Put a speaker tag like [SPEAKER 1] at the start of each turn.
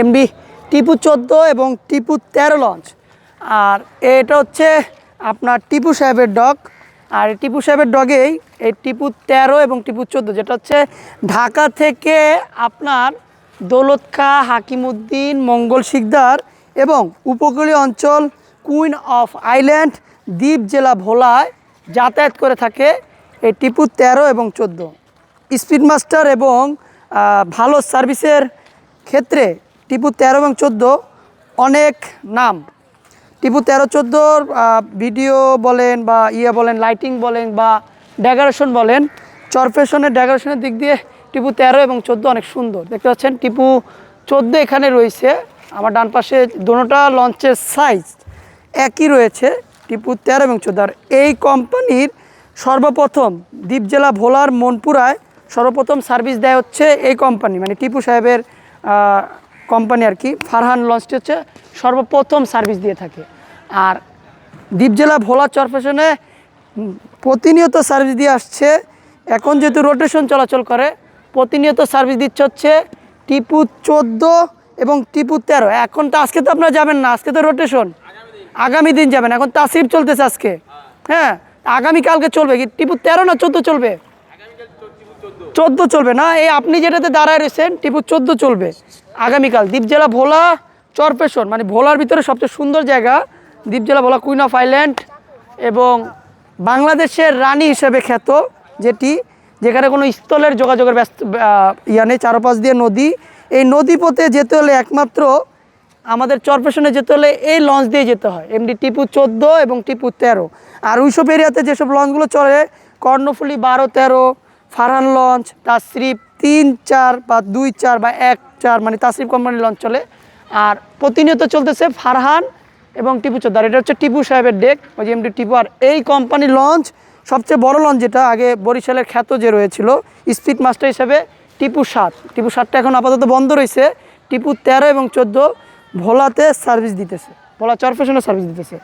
[SPEAKER 1] MD Tipu চোদ্দ এবং টিপু তেরো লঞ্চ আর এটা হচ্ছে আপনার টিপু সাহেবের ডগ আর টিপু সাহেবের ডগেই এই টিপু তেরো এবং টিপু চোদ্দ, যেটা হচ্ছে ঢাকা থেকে আপনার দৌলত খা হাকিমুদ্দিন মঙ্গল শিকদার এবং উপকূলীয় অঞ্চল কুইন অফ আইল্যান্ড, দ্বীপ জেলা ভোলায় যাতায়াত করে থাকে এই টিপু তেরো এবং চোদ্দ। স্পিড মাস্টার এবং ভালো সার্ভিসের ক্ষেত্রে টিপু তেরো এবং চোদ্দ, অনেক নাম। টিপু তেরো, চোদ্দোর ভিডিও বলেন বা ইয়ে বলেন লাইটিং বলেন বা ডেকোরেশন বলেন, চরফেশনের ডেকোরেশনের দিক দিয়ে টিপু তেরো এবং চোদ্দ অনেক সুন্দর। দেখতে পাচ্ছেন, টিপু চোদ্দ এখানে রয়েছে। আমার ডান পাশে দোনোটা লঞ্চের সাইজ একই রয়েছে, টিপু তেরো এবং চোদ্দ। আর এই কোম্পানির সর্বপ্রথম দ্বীপ জেলা ভোলার মনপুরায় সর্বপ্রথম সার্ভিস দেয় হচ্ছে এই কোম্পানি মানে টিপু সাহেবের কোম্পানি আর কি, ফারহান লঞ্চটি হচ্ছে সর্বপ্রথম সার্ভিস দিয়ে থাকে। আর দ্বীপ জেলা ভোলা চরফেশনে প্রতিনিয়ত সার্ভিস দিয়ে আসছে। এখন যেহেতু রোটেশন চলাচল করে, প্রতিনিয়ত সার্ভিস দিচ্ছে হচ্ছে টিপু চোদ্দ এবং টিপু তেরো। এখন তো আজকে তো আপনারা যাবেন না, আজকে তো রোটেশন আগামী দিন যাবেন, এখন তাসিফ চলতেছে আজকে। হ্যাঁ আগামীকালকে চলবে কি? টিপু তেরো না চোদ্দ চলবে? চোদ্দ চলবে না, এই আপনি যেটাতে দাঁড়ায় রয়েছেন, টিপু চোদ্দ চলবে। আগামীকাল দ্বীপ জেলা ভোলা চরপেশন মানে ভোলার ভিতরে সবচেয়ে সুন্দর জায়গা, দ্বীপ জেলা ভোলা কুইন অফ আইল্যান্ড এবং বাংলাদেশের রানী হিসেবে খ্যাত যেটি, যেখানে কোনো স্থলের যোগাযোগের ব্যস্ত ইয়া নেই, চারপাশ দিয়ে নদী। এই নদী পথে যেতে হলে একমাত্র আমাদের চরপেশনে যেতে হলে এই লঞ্চ দিয়ে যেতে হয়, এমডি টিপু চোদ্দ এবং টিপু তেরো। আর ওইসব এরিয়াতে যেসব লঞ্চগুলো চলে, কর্ণফুলি বারো তেরো ফারহান লঞ্চ, তাসরিফ তিন চার বা দুই চার বা এক চার মানে তাসরিফ কোম্পানির লঞ্চ চলে। আর প্রতিনিয়ত চলতেছে ফারহান এবং টিপু চোদ্দার এটা হচ্ছে টিপু সাহেবের ডেক ওই যে এমডি টিপু। আর এই কোম্পানির লঞ্চ সবচেয়ে বড় লঞ্চ যেটা, আগে বরিশালের খ্যাত যে রয়েছিল স্পিড মাস্টার হিসেবে টিপু সাত। টিপু সাতটা এখন আপাতত বন্ধ রয়েছে। টিপু তেরো এবং চোদ্দ ভোলাতে সার্ভিস দিতেছে। ভোলা চরফেশনে সার্ভিস দিতেছে।